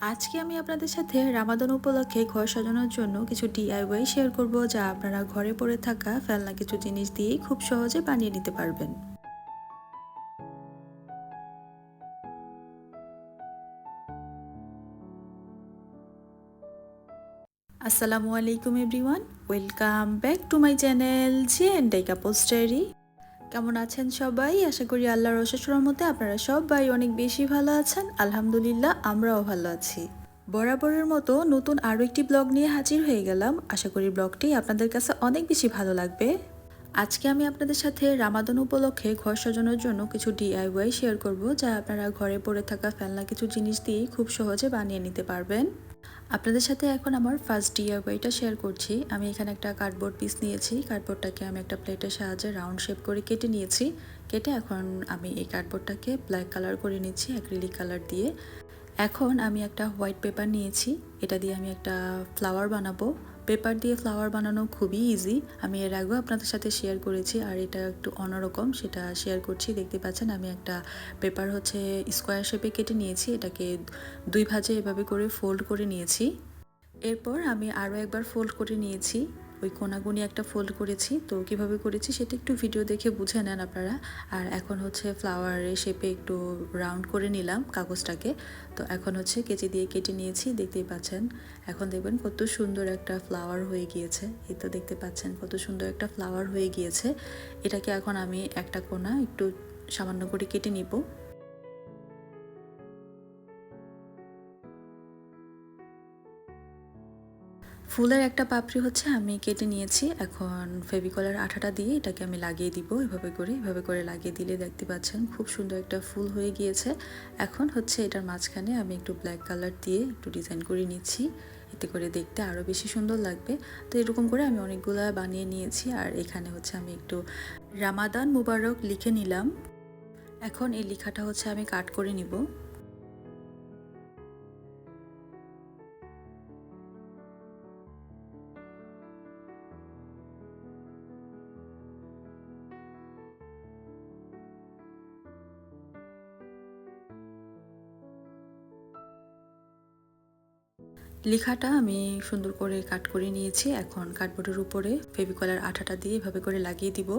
আজকে আমি আপনাদের সাথে রামাদান উপলক্ষে ঘর সাজানোর জন্য কিছু ডিআইওয়াই শেয়ার করব যা আপনারা ঘরে পড়ে থাকা ফেলনা কিছু জিনিস দিয়েই খুব সহজে বানিয়ে নিতে পারবেন। আসসালামু আলাইকুম everyone, welcome back to my channel G and Di couple story কেমন আছেন সবাই? আশা করি আল্লাহর অশেষ মতে আপনারা সবাই অনেক বেশি ভালো আছেন। আলহামদুলিল্লাহ, আমরাও ভালো আছি। বরাবরের মতো নতুন আরও একটি ব্লগ নিয়ে হাজির হয়ে গেলাম। আশা করি ব্লগটি আপনাদের কাছে অনেক বেশি ভালো লাগবে। আজকে আমি আপনাদের সাথে রামাদান উপলক্ষে ঘর সাজানোর জন্য কিছু ডিআইওয়াই শেয়ার করব, যা আপনারা ঘরে পড়ে থাকা ফেলনা কিছু জিনিস দিয়েই খুব সহজে বানিয়ে নিতে পারবেন। আপনাদের সাথে এখন আমার ফার্স্ট ডিআইওয়াইটা শেয়ার করছি। আমি এখানে একটা কার্ডবোর্ড পিস নিয়েছি। কার্ডবোর্ডটাকে আমি একটা প্লেটের সাহায্যে রাউন্ড শেপ করে কেটে নিয়েছি। কেটে এখন আমি এই কার্ডবোর্ডটাকে ব্ল্যাক কালার করে নিচ্ছি অ্যাক্রিলিক কালার দিয়ে। এখন আমি একটা হোয়াইট পেপার নিয়েছি। এটা দিয়ে আমি একটা ফ্লাওয়ার বানাবো। পেপার দিয়ে ফ্লাওয়ার বানানো খুবই ইজি আমি এর আগেও আপনাদের সাথে শেয়ার করেছি, আর এটা একটু অন্যরকম, সেটা শেয়ার করছি। দেখতে পাচ্ছেন, আমি একটা পেপার হচ্ছে স্কোয়ার শেপে কেটে নিয়েছি, এটাকে দুই ভাজে এভাবে করে ফোল্ড করে নিয়েছি। এরপর আমি আরও একবার ফোল্ড করে নিয়েছি। ওই কোনাগুনি একটা ফোল্ড করেছি। তো কীভাবে করেছি সেটা একটু ভিডিও দেখে বুঝে নেন আপনারা। আর এখন হচ্ছে ফ্লাওয়ারের শেপে একটু রাউন্ড করে নিলাম কাগজটাকে। তো এখন হচ্ছে কেচি দিয়ে কেটে নিয়েছি, দেখতেই পাচ্ছেন। এখন দেখবেন কত সুন্দর একটা ফ্লাওয়ার হয়ে গিয়েছে। এই তো দেখতে পাচ্ছেন কত সুন্দর একটা ফ্লাওয়ার হয়ে গিয়েছে। এটাকে এখন আমি একটা কোনা একটু সামান্য করে কেটে নিব। ফুলের একটা পাপড়ি হচ্ছে আমি কেটে নিয়েছি। এখন ফেভিকলের আঠাটা দিয়ে এটাকে আমি লাগিয়ে দিব এভাবে করে। এভাবে করে লাগিয়ে দিলে দেখতে পাচ্ছেন খুব সুন্দর একটা ফুল হয়ে গিয়েছে। এখন হচ্ছে এটার মাঝখানে আমি একটু ব্ল্যাক কালার দিয়ে একটু ডিজাইন করে নিচ্ছি। এতে করে দেখতে আরও বেশি সুন্দর লাগবে। তো এরকম করে আমি অনেকগুলো বানিয়ে নিয়েছি আর এখানে হচ্ছে আমি একটু রামাদান মুবারক লিখে নিলাম। এখন এই লেখাটা হচ্ছে আমি কাট করে নিব। লেখাটা আমি সুন্দর করে কাট করে নিয়েছি। এখন কার্ডবোর্ডের উপরে ফেভিকলের আঠাটা দিয়ে এভাবে করে লাগিয়ে দিব।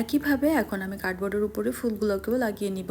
একইভাবে এখন আমি কার্ডবোর্ডের উপরে ফুলগুলোকেও লাগিয়ে নিব।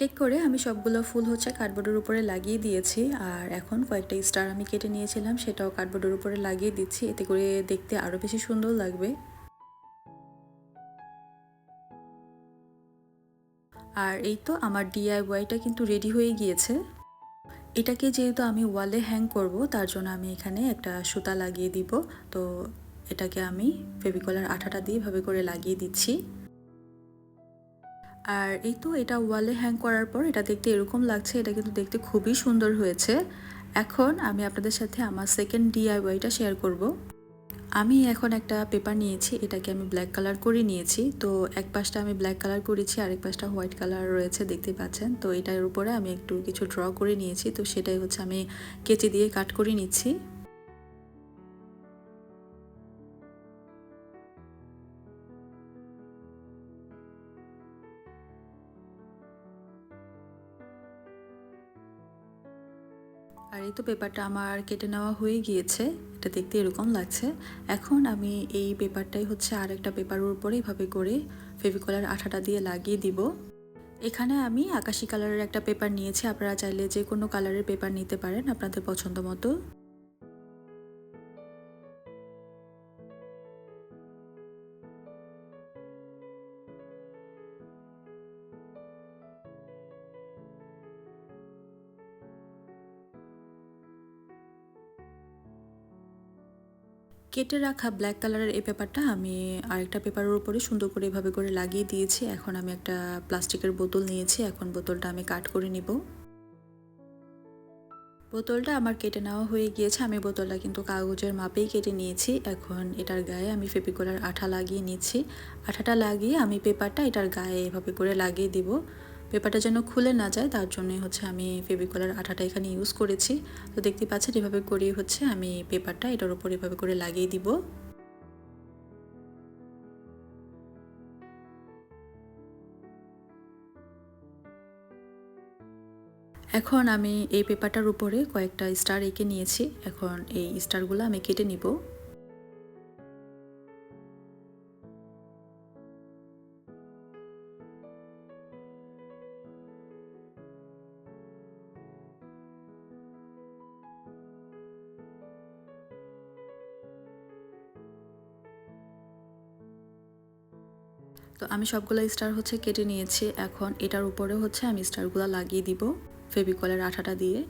এক এক করে আমি সবগুলো ফুল হচ্ছে কার্ডবোর্ডের উপরে লাগিয়ে দিয়েছি। আর এখন কয়েকটা স্টার আমি কেটে নিয়েছিলাম, সেটাও কার্ডবোর্ডের উপরে লাগিয়ে দিচ্ছি। এতে করে দেখতে আরও বেশি সুন্দর লাগবে। আর এই তো আমার ডিআইওয়াইটা কিন্তু রেডি হয়ে গিয়েছে। এটাকে যেহেতু আমি ওয়ালে হ্যাং করব, তার জন্য আমি এখানে একটা সুতা লাগিয়ে দিব। তো এটাকে আমি ফেভিকলার আঠাটা দিয়ে ভাবে করে লাগিয়ে দিচ্ছি। আর এই তো এটা ওয়ালে হ্যাং করার পর এটা দেখতে এরকম লাগছে, এটা কিন্তু দেখতে খুবই সুন্দর হয়েছে। এখন আমি আপনাদের সাথে আমার সেকেন্ড ডিআইওয়াইটা শেয়ার করব। আমি এখন একটা পেপার নিয়েছি, এটাকে আমি ব্ল্যাক কালার করে নিয়েছি। তো এক পাশটা আমি ব্ল্যাক কালার করেছি, আরেক পাশটা হোয়াইট কালার রয়েছে, দেখতে পাচ্ছেন। তো এটার উপরে আমি একটু কিছু ড্র করে নিয়েছি, তো সেটাই হচ্ছে আমি কেচি দিয়ে কাট করে নিচ্ছি। আর এই তো পেপারটা আমার কেটে নেওয়া হয়ে গিয়েছে, এটা দেখতে এরকম লাগছে। এখন আমি এই পেপারটাই হচ্ছে আর একটা পেপারের উপরে এভাবে করে ফেভিকলার আঠাটা দিয়ে লাগিয়ে দিব। এখানে আমি আকাশি কালারের একটা পেপার নিয়েছি, আপনারা চাইলে যে কোনো কালারের পেপার নিতে পারেন আপনাদের পছন্দ মতো। কেটে রাখা ব্ল্যাক কালারের এই পেপারটা আমি আরেকটা পেপারের উপরে সুন্দর করে এভাবে করে লাগিয়ে দিয়েছি। এখন আমি একটা প্লাস্টিকের বোতল নিয়েছি। এখন বোতলটা আমি কাট করে নিব। বোতলটা আমার কেটে নেওয়া হয়ে গিয়েছে। আমি বোতলটা কিন্তু কাগজের মাপেই কেটে নিয়েছি। এখন এটার গায়ে আমি ফেপিকোলার আঠা লাগিয়ে নিচ্ছি। আঠাটা লাগিয়ে আমি পেপারটা এটার গায়ে এভাবে করে লাগিয়ে দিব। পেপারটা যেন খুলে না যায়, তার জন্য হচ্ছে আমি ফেবিকলার আঠাটা এখানে ইউজ করেছি। তো দেখতে পাচ্ছেন, এভাবে করে হচ্ছে আমি পেপারটা এটার উপর এভাবে করে লাগিয়ে দিব। এখন আমি এই পেপারটার উপরে কয়েকটা স্টার এঁকে নিয়েছি। এখন এই স্টারগুলো আমি কেটে নিব। তো আমি সবগুলো স্টার হচ্ছে কেটে নিয়েছি। এখন এটার উপরে হচ্ছে আমি স্টারগুলো লাগিয়ে দিব ফেবিকলের আঠাটা দিয়ে।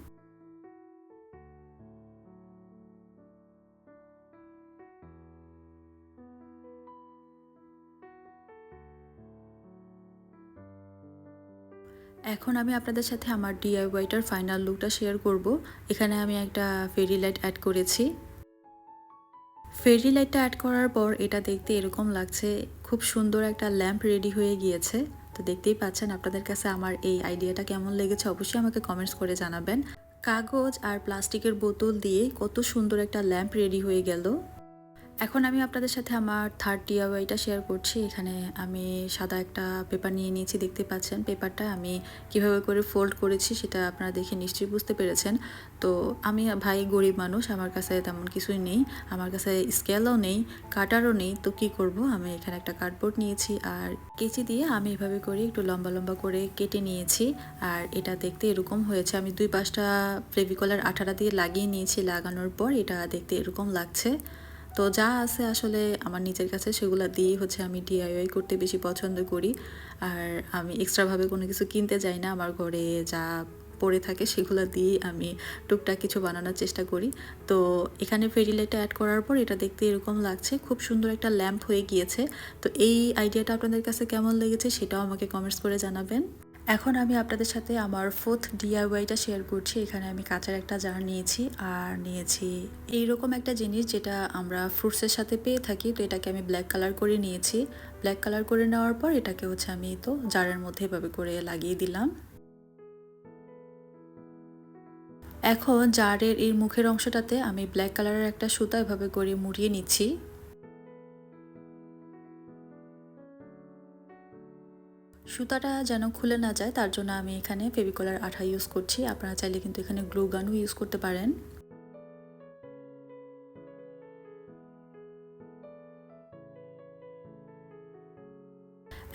এখন আমি আপনাদের সাথে আমার ডিআইওয়াইটার ফাইনাল লুকটা শেয়ার করব। এখানে আমি একটা ফেরি লাইট অ্যাড করেছি। ফেরি লাইটটা অ্যাড করার পর এটা দেখতে এরকম লাগছে। খুব সুন্দর একটা ল্যাম্প রেডি হয়ে গিয়েছে। তো দেখতেই পাচ্ছেন আপনাদের কাছে আমার এই আইডিয়াটা কেমন লেগেছে অবশ্যই আমাকে কমেন্টস করে জানাবেন। কাগজ আর প্লাস্টিকের বোতল দিয়ে কত সুন্দর একটা ল্যাম্প রেডি হয়ে গেল। এখন আমি আপনাদের সাথে আমার থার্ড ডিআইওয়াইটা শেয়ার করছি। এখানে আমি সাদা একটা পেপার নিয়ে নিয়েছি, দেখতে পাচ্ছেন। পেপারটা আমি কীভাবে করে ফোল্ড করেছি সেটা আপনারা দেখে নিশ্চয়ই বুঝতে পেরেছেন। তো আমি ভাই গরিব মানুষ, আমার কাছে তেমন কিছুই নেই। আমার কাছে স্কেলও নেই কাটারও নেই। তো কি করব? আমি এখানে একটা কার্ডবোর্ড নিয়েছি আর কেচি দিয়ে আমি এভাবে করে একটু লম্বা লম্বা করে কেটে নিয়েছি। আর এটা দেখতে এরকম হয়েছে। আমি দুই পাঁচটা ফেভিকলার আঠাটা দিয়ে লাগিয়ে নিয়েছি লাগানোর পর, এটা দেখতে এরকম লাগছে। তো যা আছে আসলে আমার নিজের কাছে সেগুলো দিয়েই হচ্ছে আমি ডিআইওয়াই করতে বেশি পছন্দ করি। আর আমি এক্সট্রাভাবে কোনো কিছু কিনতে যাই না, আমার ঘরে যা পড়ে থাকে সেগুলো দিয়ে আমি টুকটাক কিছু বানানোর চেষ্টা করি। তো এখানে ফেরি অ্যাড করার পর এটা দেখতে এরকম লাগছে, খুব সুন্দর একটা ল্যাম্প হয়ে গিয়েছে। তো এই আইডিয়াটা আপনাদের কাছে কেমন লেগেছে সেটাও আমাকে কমেন্টস করে জানাবেন। এখন আমি আপনাদের সাথে আমার ফোর্থ ডিআইওয়াইটা শেয়ার করছি। এখানে আমি কাঁচার একটা জার নিয়েছি আর নিয়েছি এইরকম একটা জিনিস যেটা আমরা ফ্রুটসের সাথে পেয়ে থাকি। তো এটাকে আমি ব্ল্যাক কালার করে নিয়েছি। ব্ল্যাক কালার করে নেওয়ার পর এটাকে হচ্ছে আমি তো জারের মধ্যে এভাবে করে লাগিয়ে দিলাম। এখন জারের এই মুখের অংশটাতে আমি ব্ল্যাক কালারের একটা সুতা এভাবে করে মুড়িয়ে নিচ্ছি। সুতাটা যেন খুলে না যায়, তার জন্য আমি এখানে ফেভিকলার আঠা ইউজ করছি। আপনারা চাইলে কিন্তু এখানে গ্লু গানও ইউজ করতে পারেন।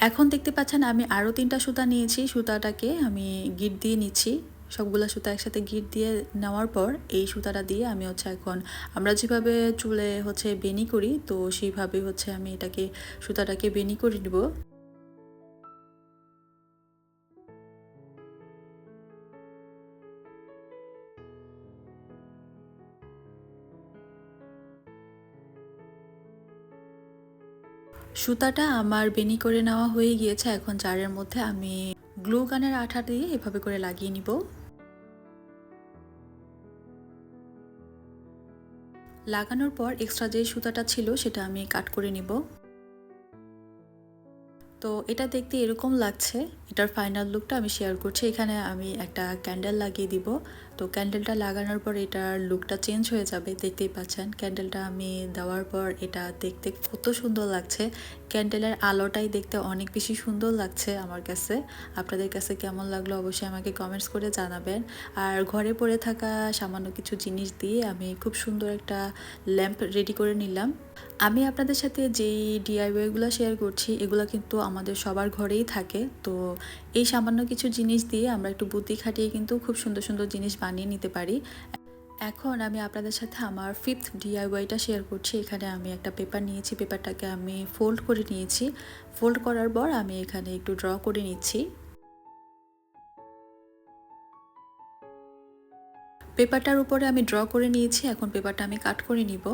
এখন দেখতে পাচ্ছেন আমি আরও তিনটা সুতা নিয়েছি। সুতাটাকে আমি গিট দিয়ে নিচ্ছি। সবগুলো সুতা একসাথে গিট দিয়ে নেওয়ার পর এই সুতাটা দিয়ে আমি হচ্ছে এখন আমরা যেভাবে চুলে হচ্ছে বেনি করি, তো সেইভাবে হচ্ছে আমি এটাকে, সুতাটাকে বেনি করে নিব। সুতাটা আমার বেনি করে নেওয়া হয়ে গিয়েছে। এখন জারের মধ্যে আমি গ্লু গানের আঠা দিয়ে এভাবে করে লাগিয়ে নিব। লাগানোর পর এক্সট্রা যে সুতাটা ছিল সেটা আমি কাট করে নিব। তো এটা দেখতে এরকম লাগছে, এটার ফাইনাল লুকটা আমি শেয়ার করছি। এখানে আমি একটা ক্যান্ডেল লাগিয়ে দিব। তো ক্যান্ডেলটা লাগানোর পর এটার লুকটা চেঞ্জ হয়ে যাবে, দেখতেই পাচ্ছেন। ক্যান্ডেলটা আমি দেওয়ার পর এটা দেখতে কত সুন্দর লাগছে। ক্যান্ডেলের আলোটাই দেখতে অনেক বেশি সুন্দর লাগছে আমার কাছে। আপনাদের কাছে কেমন লাগল অবশ্যই আমাকে কমেন্টস করে জানাবেন। আর ঘরে পড়ে থাকা সামান্য কিছু জিনিস দিয়ে আমি খুব সুন্দর একটা ল্যাম্প রেডি করে নিলাম। আমি আপনাদের সাথে যেই ডিআইওয়াইগুলো শেয়ার করছি, এগুলো কিন্তু আমাদের সবার ঘরেই থাকে। তো এই সামান্য কিছু জিনিস দিয়ে আমরা একটু বুদ্ধি খাটিয়ে কিন্তু খুব সুন্দর সুন্দর জিনিস বানিয়ে নিতে পারি। এখন আমি আপনাদের সাথে আমার ফিফথ ডিআইওয়াইটা শেয়ার করছি। এখানে আমি একটা পেপার নিয়েছি। পেপারটাকে আমি ফোল্ড করে নিয়েছি। ফোল্ড করার পর আমি এখানে একটু ড্র করে নিচ্ছি। পেপারটার উপরে আমি ড্র করে নিয়েছি। এখন পেপারটা আমি কাট করে নিব।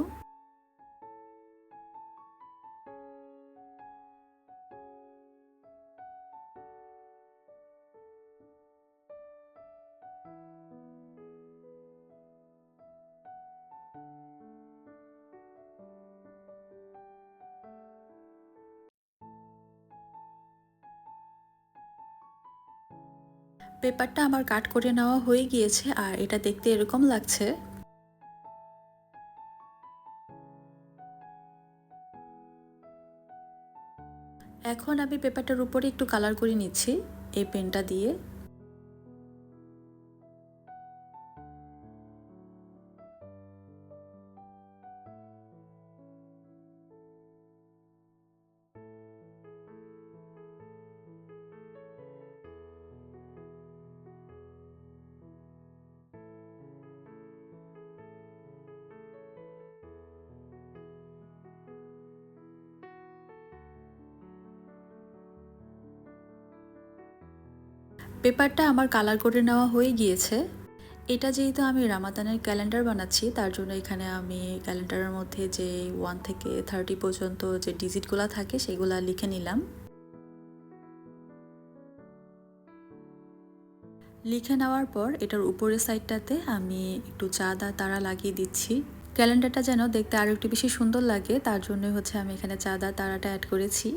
পেপারটা আমার কাট করে নেওয়া হয়ে গিয়েছে আর এটা দেখতে এরকম লাগছে। এখন আমি পেপারটার উপরে একটু কালার করে নিচ্ছি, এই পেনটা দিয়ে। পেপারটা আমার কালার করে নেওয়া হয়ে গিয়েছে। এটা যেহেতু আমি রামাদানের ক্যালেন্ডার বানাচ্ছি, তার জন্য এখানে আমি ক্যালেন্ডারের মধ্যে যে ওয়ান থেকে থার্টি পর্যন্ত যে ডিজিটগুলো থাকে, সেগুলো লিখে নিলাম। লিখে নেওয়ার পর এটার উপরের সাইডটাতে আমি একটু চাঁদা তারা লাগিয়ে দিচ্ছি। ক্যালেন্ডারটা যেন দেখতে আরও একটু বেশি সুন্দর লাগে, তার জন্য হচ্ছে আমি এখানে চাঁদা তারাটা অ্যাড করেছি।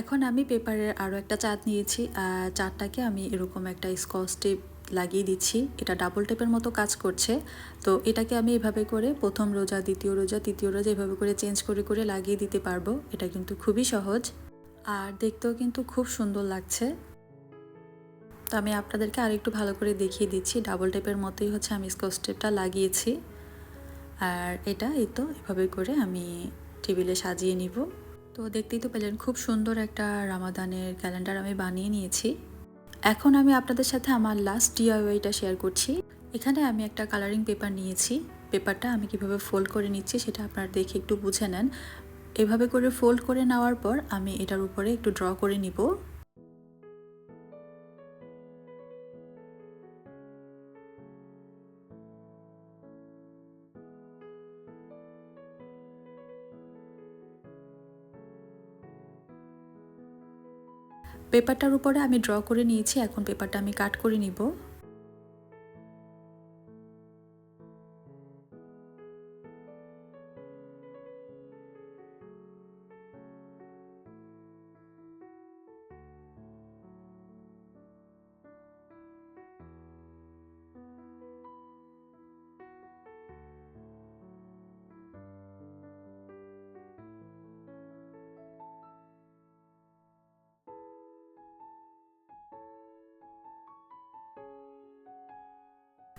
এখন আমি পেপারের আরও একটা চাঁদ নিয়েছি, আর চারটাকে আমি এরকম একটা স্কচ টেপ লাগিয়ে দিচ্ছি। এটা ডাবল টেপের মতো কাজ করছে। তো এটাকে আমি এভাবে করে প্রথম রোজা, দ্বিতীয় রোজা, তৃতীয় রোজা এভাবে করে চেঞ্জ করে করে লাগিয়ে দিতে পারব। এটা কিন্তু খুবই সহজ। আর দেখতেও কিন্তু খুব সুন্দর লাগছে। তো আমি আপনাদেরকে আর একটু ভালো করে দেখিয়ে দিচ্ছি। ডাবল টেপের মতোই হচ্ছে আমি স্কচ টেপটা লাগিয়েছি। আর এটা এই তো, এভাবে করে আমি টেবিলে সাজিয়ে নিব। তো দেখতেই তো পেলেন, খুব সুন্দর একটা রামাদানের ক্যালেন্ডার আমি বানিয়ে নিয়েছি। এখন আমি আপনাদের সাথে আমার লাস্ট ডিআইওয়াইটা শেয়ার করছি। এখানে আমি একটা কালারিং পেপার নিয়েছি। পেপারটা আমি কীভাবে ফোল্ড করে নিচ্ছি সেটা আপনারা দেখে একটু বুঝে নেন। এভাবে করে ফোল্ড করে নেওয়ার পর আমি এটার উপরে একটু ড্র করে নিব। পেপারটার উপরে আমি ড্র করে নিয়েছি এখন পেপারটা আমি কাট করে নিব।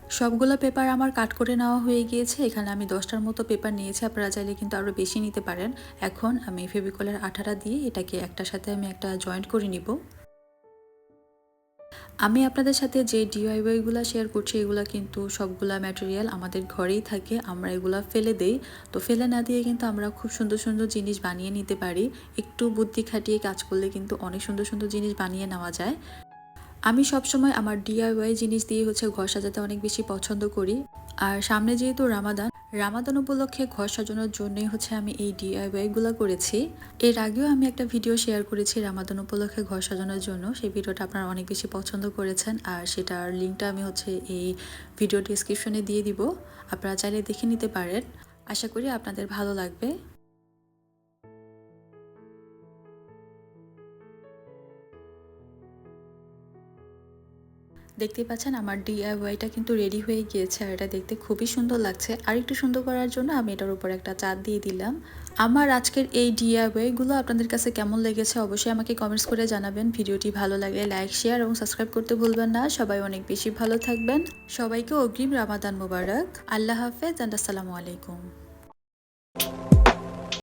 সবগুলো পেপার আমার কাট করে নেওয়া হয়ে গিয়েছে। এখানে আমি দশটার মতো পেপার নিয়েছি, আপনারা চাইলে কিন্তু আরও বেশি নিতে পারেন। এখন আমি ফেভিকলের আঠাটা দিয়ে এটাকে একটার সাথে আমি একটা জয়েন্ট করে নিব। আমি আপনাদের সাথে যে ডিআইওয়াইগুলো শেয়ার করছি, এগুলো কিন্তু সবগুলা ম্যাটেরিয়াল আমাদের ঘরেই থাকে, আমরা এগুলো ফেলে দেই। তো ফেলে না দিয়ে কিন্তু আমরা খুব সুন্দর সুন্দর জিনিস বানিয়ে নিতে পারি। একটু বুদ্ধি খাটিয়ে কাজ করলে কিন্তু অনেক সুন্দর সুন্দর জিনিস বানিয়ে নেওয়া যায়। আমি সবসময় আমার ডিআইওয়াই জিনিস দিয়ে হচ্ছে ঘর সাজাতে অনেক বেশি পছন্দ করি। আর সামনে যেহেতু রামাদান রামাদান উপলক্ষে ঘর সাজানোর জন্যই হচ্ছে আমি এই ডিআইওয়াই ডিআইওয়াইগুলো করেছি। এর আগেও আমি একটা ভিডিও শেয়ার করেছি রামাদান উপলক্ষে ঘর সাজানোর জন্য। সেই ভিডিওটা আপনারা অনেক বেশি পছন্দ করেছেন আর সেটার লিঙ্কটা আমি হচ্ছে এই ভিডিও ডিসক্রিপশনে দিয়ে দিব। আপনারা চাইলে দেখে নিতে পারেন। আশা করি আপনাদের ভালো লাগবে। দেখতে পাচ্ছেন আমার ডিআইওয়াইটা কিন্তু রেডি হয়ে গিয়েছে আর এটা দেখতে খুবই সুন্দর লাগছে। আর একটু সুন্দর করার জন্য আমি এটার উপর একটা চাঁদ দিয়ে দিলাম। আমার আজকের এই ডিআইওয়াইগুলো আপনাদের কাছে কেমন লেগেছে অবশ্যই আমাকে কমেন্টস করে জানাবেন। ভিডিওটি ভালো লাগলে লাইক শেয়ার এবং সাবস্ক্রাইব করতে ভুলবেন না। সবাই অনেক বেশি ভালো থাকবেন। সবাইকে অগ্রিম রামাদান মোবারক। আল্লাহ হাফেজ অ্যান্ড আসসালামু আলাইকুম।